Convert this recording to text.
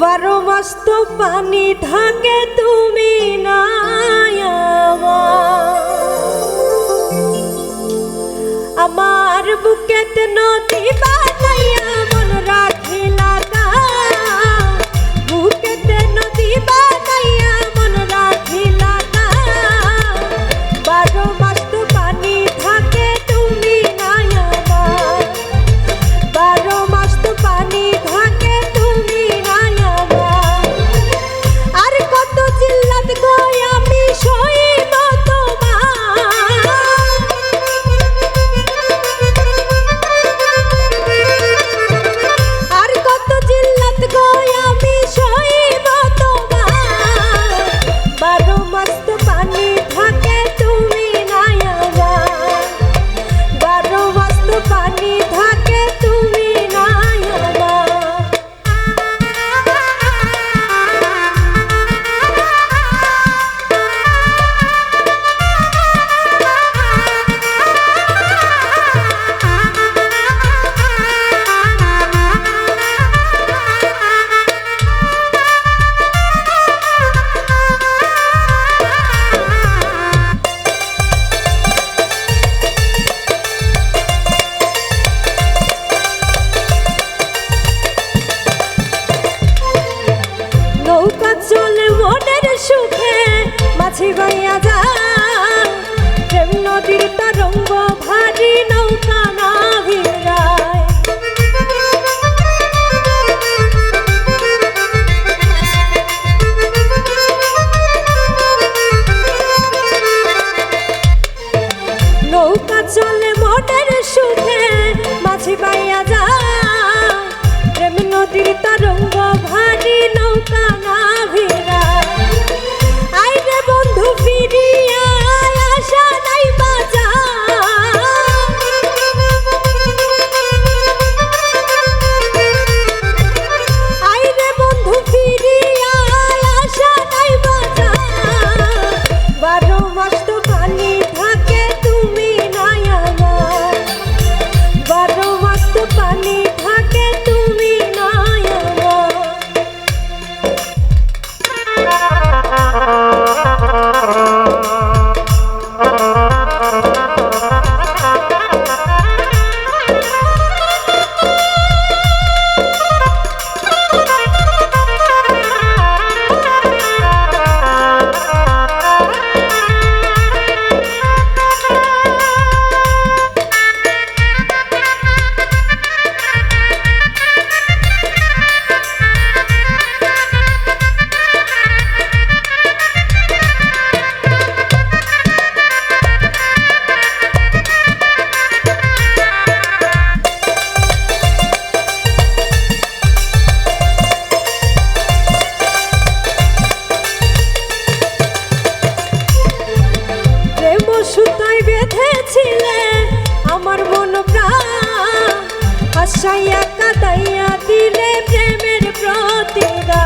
বারো মাস তো পানি থাকে তুমি না আমার বুকেত নদী বা আছি ভাইয়া छाया का दया दिले प्रेमेर प्रतिगा